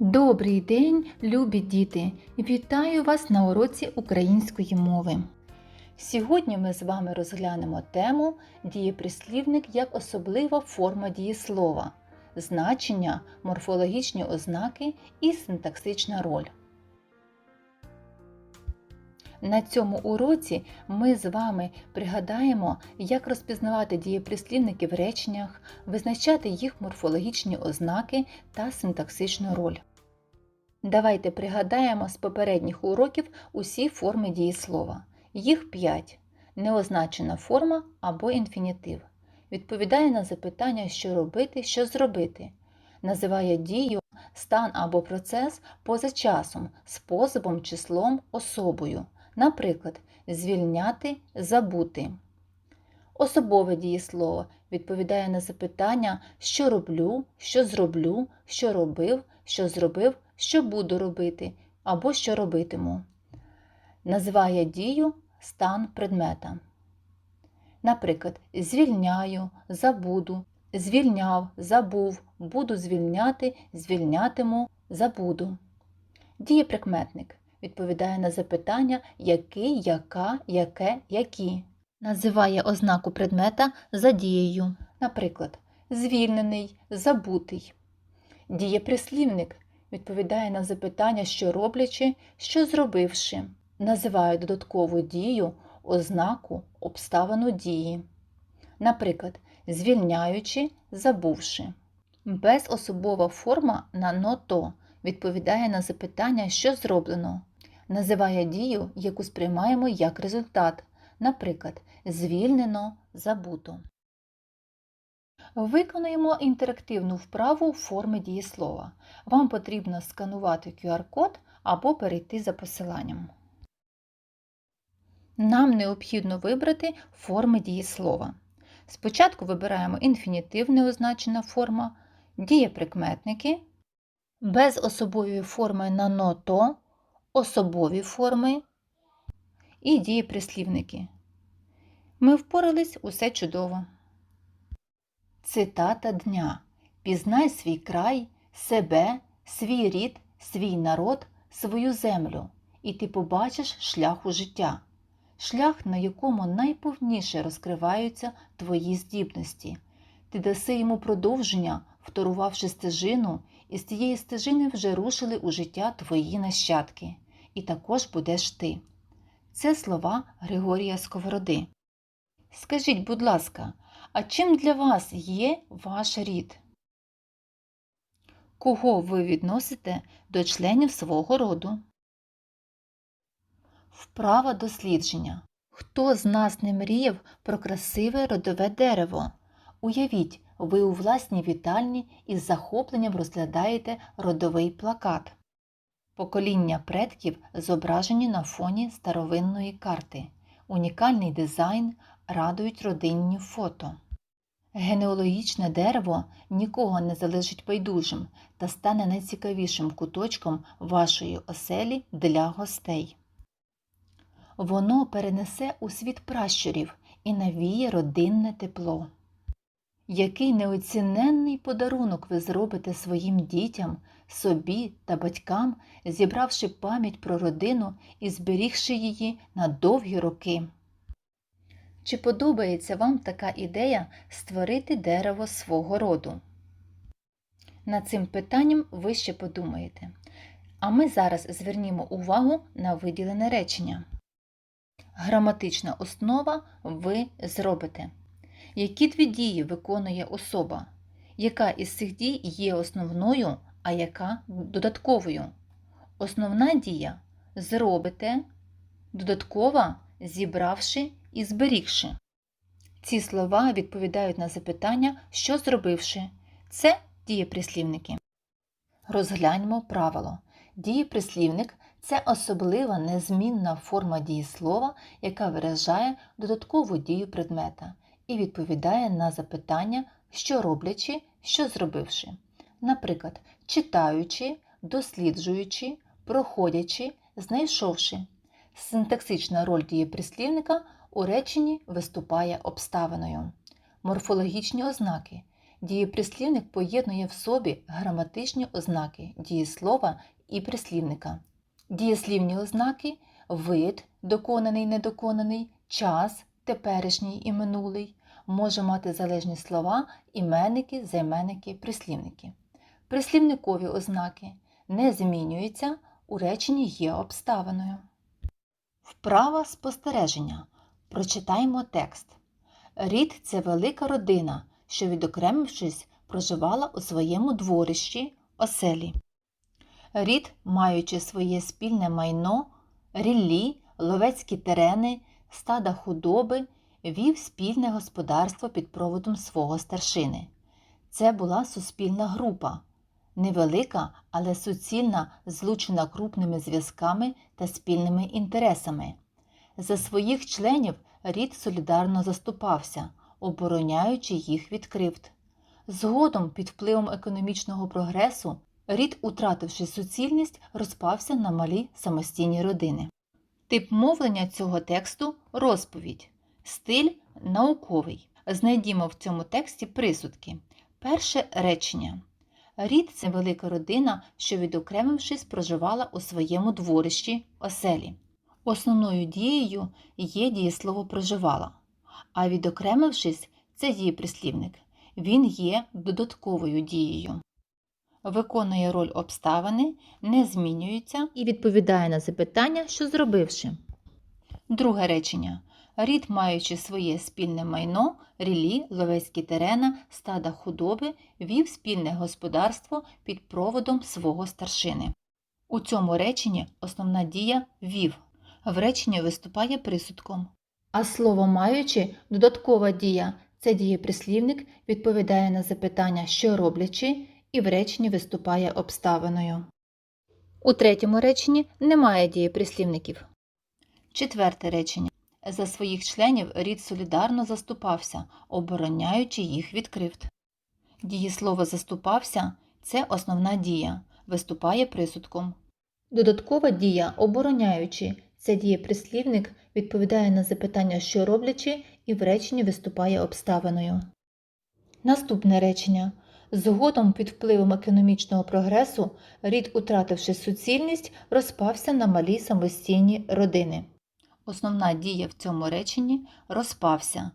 Добрий день, любі діти! Вітаю вас на уроці української мови. Сьогодні ми з вами розглянемо тему дієприслівник як особлива форма дієслова, значення, морфологічні ознаки і синтаксична роль. На цьому уроці ми з вами пригадаємо, як розпізнавати дієприслівники в реченнях, визначати їх морфологічні ознаки та синтаксичну роль. Давайте пригадаємо з попередніх уроків усі форми дієслова. Їх 5. Неозначена форма або інфінітив. Відповідає на запитання, що робити, що зробити. Називає дію, стан або процес поза часом, способом, числом, особою. Наприклад, звільняти, забути. Особове дієслово відповідає на запитання, що роблю, що зроблю, що робив, що зробив, що буду робити або що робитиму. Називає дію стан предмета. Наприклад, звільняю, забуду, звільняв, забув, буду звільняти, звільнятиму, забуду. Дієприкметник відповідає на запитання який, яка, яке, які. Називає ознаку предмета за дією. Наприклад, звільнений, забутий. Дієприслівник відповідає на запитання, що роблячи, що зробивши. Називає додаткову дію, ознаку, обставину дії. Наприклад, звільняючи, забувши. Безособова форма на ното відповідає на запитання, що зроблено. Називає дію, яку сприймаємо як результат. Наприклад, звільнено, забуто. Виконуємо інтерактивну вправу форми дієслова. Вам потрібно сканувати QR-код або перейти за посиланням. Нам необхідно вибрати форми дієслова. Спочатку вибираємо інфінітив неозначена форма, дієприкметники, безособові форми на ното, особові форми і дієприслівники. Ми впорались усе чудово. Цитата дня. Пізнай свій край, себе, свій рід, свій народ, свою землю, і ти побачиш шлях у життя, шлях, на якому найповніше розкриваються твої здібності. Ти даси йому продовження, вторувавши стежину, і з тієї стежини вже рушили у життя твої нащадки, і також будеш ти. Це слова Григорія Сковороди. Скажіть, будь ласка, а чим для вас є ваш рід? Кого ви відносите до членів свого роду? Вправа дослідження. Хто з нас не мріяв про красиве родове дерево? Уявіть, ви у власній вітальні із захопленням розглядаєте родовий плакат. Покоління предків зображені на фоні старовинної карти. Унікальний дизайн радують родинні фото. Генеалогічне дерево нікого не залишить байдужим та стане найцікавішим куточком вашої оселі для гостей. Воно перенесе у світ пращурів і навіє родинне тепло. Який неоціненний подарунок ви зробите своїм дітям, собі та батькам, зібравши пам'ять про родину і зберігши її на довгі роки. Чи подобається вам така ідея створити дерево свого роду? Над цим питанням ви ще подумаєте. А ми зараз звернімо увагу на виділене речення. Граматична основа ви зробите. Які дві дії виконує особа? Яка із цих дій є основною, а яка додатковою? Основна дія зробите, додаткова зібравши і зберігши. Ці слова відповідають на запитання, що зробивши. Це дієприслівники. Розгляньмо правило. Дієприслівник це особлива незмінна форма дієслова, яка виражає додаткову дію предмета і відповідає на запитання, що роблячи, що зробивши. Наприклад, читаючи, досліджуючи, проходячи, знайшовши. Синтаксична роль дієприслівника у реченні виступає обставиною. Морфологічні ознаки Дієприслівник поєднує в собі граматичні ознаки дієслова і прислівника. Дієслівні ознаки вид, доконаний, недоконаний, час, теперішній і минулий, може мати залежні слова, іменники, займенники, прислівники. Прислівникові ознаки не змінюються, у реченні є обставиною. Вправа спостереження. Прочитаємо текст. Рід це велика родина, що, відокремившись, проживала у своєму дворищі, оселі. Рід, маючи своє спільне майно, ріллі, ловецькі терени, стада худоби, вів спільне господарство під проводом свого старшини. Це була суспільна група, невелика, але суцільна, злучена крупними зв'язками та спільними інтересами. За своїх членів рід солідарно заступався, обороняючи їх від кривд. Згодом, під впливом економічного прогресу, рід, утративши суцільність, розпався на малі самостійні родини. Тип мовлення цього тексту розповідь, стиль науковий. Знайдімо в цьому тексті присудки. Перше речення. Рід це велика родина, що, відокремившись, проживала у своєму дворищі оселі. Основною дією є дієслово проживала, а відокремившись це дієприслівник. Він є додатковою дією. Виконує роль обставини, не змінюється і відповідає на запитання, що зробивши. Друге речення. Рід, маючи своє спільне майно, рілі, ловецькі терена, стада худоби, вів спільне господарство під проводом свого старшини. У цьому реченні основна дія вів. В реченні виступає присудком. А слово маючи додаткова дія це дієприслівник, відповідає на запитання, що роблячи, і в реченні виступає обставиною. У третьому реченні немає дієприслівників. Четверте речення. За своїх членів рід солідарно заступався, обороняючи їх від кривд. Дієслово заступався це основна дія, виступає присудком. Додаткова дія обороняючи це дієприслівник відповідає на запитання, що роблячи, і в реченні виступає обставиною. Наступне речення. Згодом під впливом економічного прогресу рід, утративши суцільність, розпався на малі самостійні родини. Основна дія в цьому реченні розпався.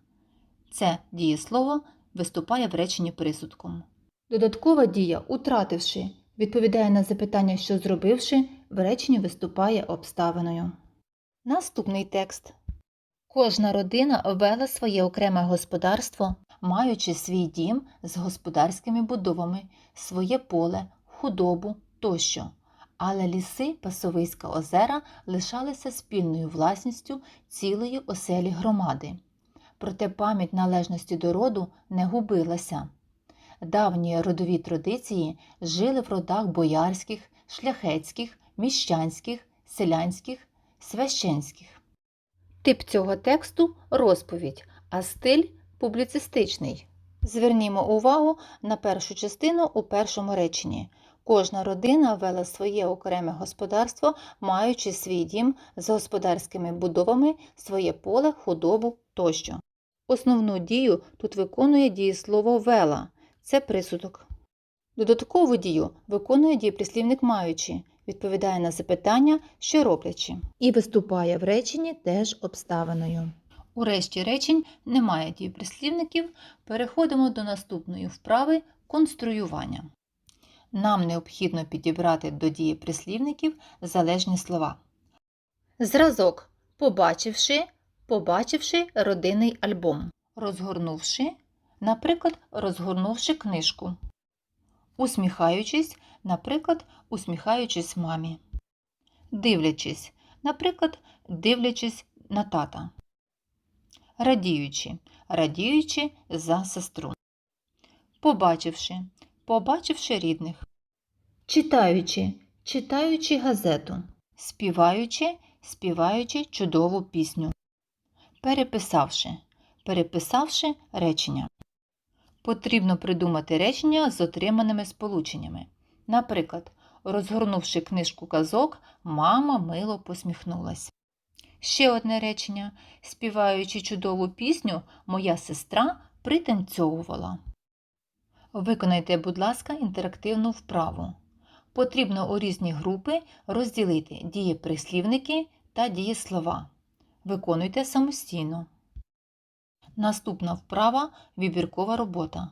Це дієслово виступає в реченні присудком. Додаткова дія, утративши, відповідає на запитання, що зробивши, в реченні виступає обставиною. Наступний текст. Кожна родина вела своє окреме господарство, маючи свій дім з господарськими будовами, своє поле, худобу тощо. Але ліси Пасовиська озера лишалися спільною власністю цілої оселі громади. Проте пам'ять належності до роду не губилася. Давні родові традиції жили в родах боярських, шляхетських, міщанських, селянських, священських. Тип цього тексту розповідь, а стиль публіцистичний. Звернімо увагу на першу частину у першому реченні. Кожна родина вела своє окреме господарство, маючи свій дім з господарськими будовами, своє поле, худобу тощо. Основну дію тут виконує дієслово вела це присудок. Додаткову дію виконує дієприслівник маючи, відповідає на запитання, що роблячи, і виступає в реченні теж обставиною. У решті речень немає дієприслівників. Переходимо до наступної вправи конструювання. Нам необхідно підібрати до дієприслівників залежні слова. Зразок побачивши, побачивши родинний альбом. Розгорнувши, наприклад, розгорнувши книжку. Усміхаючись, наприклад, усміхаючись мамі. Дивлячись, наприклад, дивлячись на тата. Радіючи, радіючи за сестру. Побачивши, побачивши рідних. Читаючи, читаючи газету. Співаючи, співаючи чудову пісню. Переписавши, переписавши речення. Потрібно придумати речення з отриманими сполученнями. Наприклад, розгорнувши книжку казок, мама мило посміхнулась. Ще одне речення. Співаючи чудову пісню, моя сестра пританцьовувала. Виконайте, будь ласка, інтерактивну вправу. Потрібно у різні групи розділити дієприслівники та дієслова. Виконуйте самостійно. Наступна вправа вибіркова робота.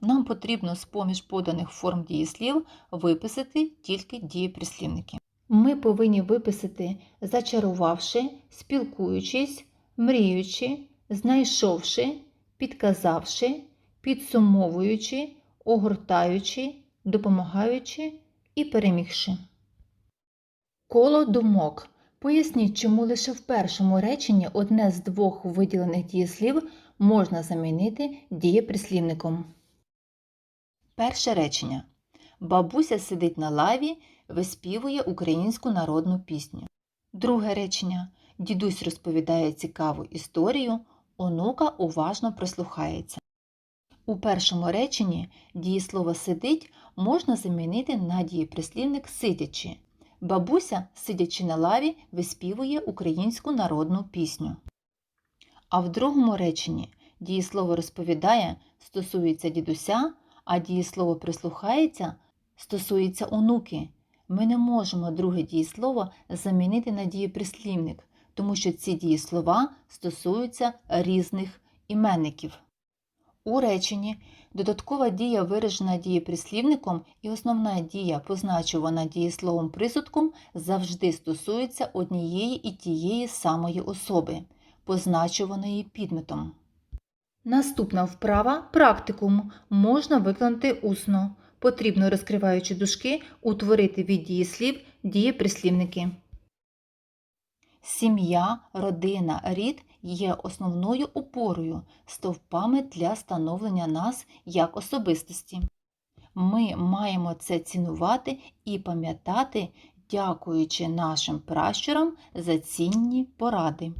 Нам потрібно з поміж поданих форм дієслів виписати тільки дієприслівники. Ми повинні виписати зачарувавши, спілкуючись, мріючи, знайшовши, підказавши, підсумовуючи, огортаючи, допомагаючи і перемігши. Коло думок. Поясніть, чому лише в першому реченні одне з двох виділених дієслів можна замінити дієприслівником. Перше речення. Бабуся сидить на лаві, виспівує українську народну пісню. Друге речення. Дідусь розповідає цікаву історію, онука уважно прислухається. У першому реченні дієслово сидить можна замінити на дієприслівник сидячи. Бабуся, сидячи на лаві, виспівує українську народну пісню. А в другому реченні дієслово розповідає стосується дідуся, а дієслово прислухається стосується онуки. Ми не можемо друге дієслово замінити на дієприслівник, тому що ці дієслова стосуються різних іменників. У реченні додаткова дія виражена дієприслівником і основна дія, позначувана дієсловом присудком, завжди стосується однієї і тієї самої особи, позначуваної підметом. Наступна вправа практикум можна виконати усно. Потрібно, розкриваючи дужки, утворити від дієслів дієприслівники. Сім'я, родина, рід є основною опорою, стовпами для становлення нас як особистості. Ми маємо це цінувати і пам'ятати, дякуючи нашим пращурам за цінні поради.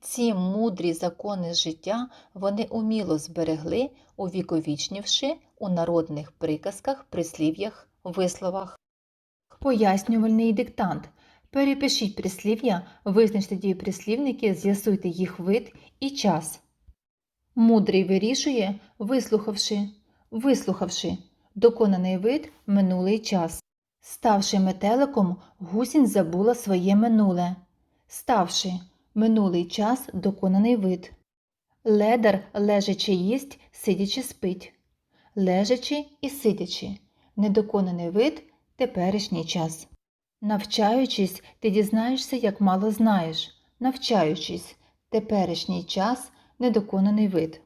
Ці мудрі закони життя вони уміло зберегли, увіковічнівши у народних приказках, прислів'ях, висловах. Пояснювальний диктант. Перепишіть прислів'я, визначте дієприслівники, з'ясуйте їх вид і час. Мудрий вирішує, вислухавши, вислухавши, доконаний вид минулий час. Ставши метеликом, гусінь забула своє минуле. Ставши минулий час доконаний вид. Ледар лежачи їсть, сидячи спить. Лежачи і сидячи. Недоконаний вид теперішній час. Навчаючись, ти дізнаєшся, як мало знаєш. Навчаючись, теперішній час недоконаний вид.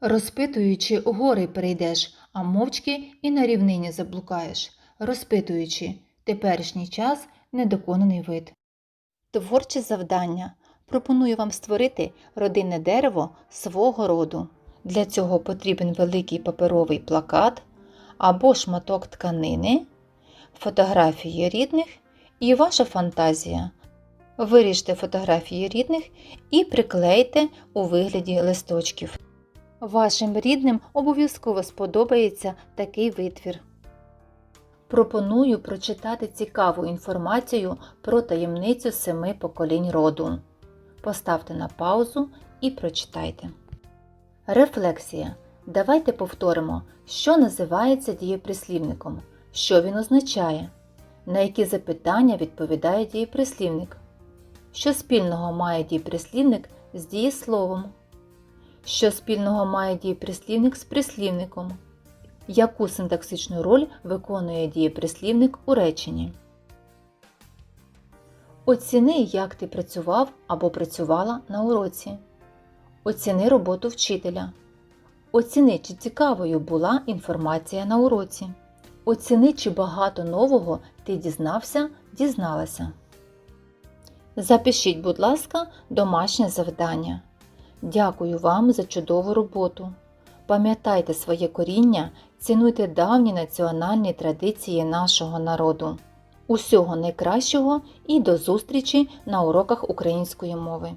Розпитуючи, гори перейдеш, а мовчки і на рівнині заблукаєш. Розпитуючи, теперішній час недоконаний вид. Творче завдання. Пропоную вам створити родинне дерево свого роду. Для цього потрібен великий паперовий плакат або шматок тканини, фотографії рідних і ваша фантазія. Виріжте фотографії рідних і приклейте у вигляді листочків. Вашим рідним обов'язково сподобається такий витвір. Пропоную прочитати цікаву інформацію про таємницю семи поколінь роду. Поставте на паузу і прочитайте. Рефлексія. Давайте повторимо, що називається дієприслівником, що він означає, на які запитання відповідає дієприслівник, що спільного має дієприслівник з дієсловом, що спільного має дієприслівник з прислівником, яку синтаксичну роль виконує дієприслівник у реченні. Оціни, як ти працював або працювала на уроці. Оціни роботу вчителя. Оціни, чи цікавою була інформація на уроці. Оціни, чи багато нового ти дізнався, дізналася. Запишіть, будь ласка, домашнє завдання. Дякую вам за чудову роботу. Пам'ятайте своє коріння, цінуйте давні національні традиції нашого народу. Усього найкращого і до зустрічі на уроках української мови.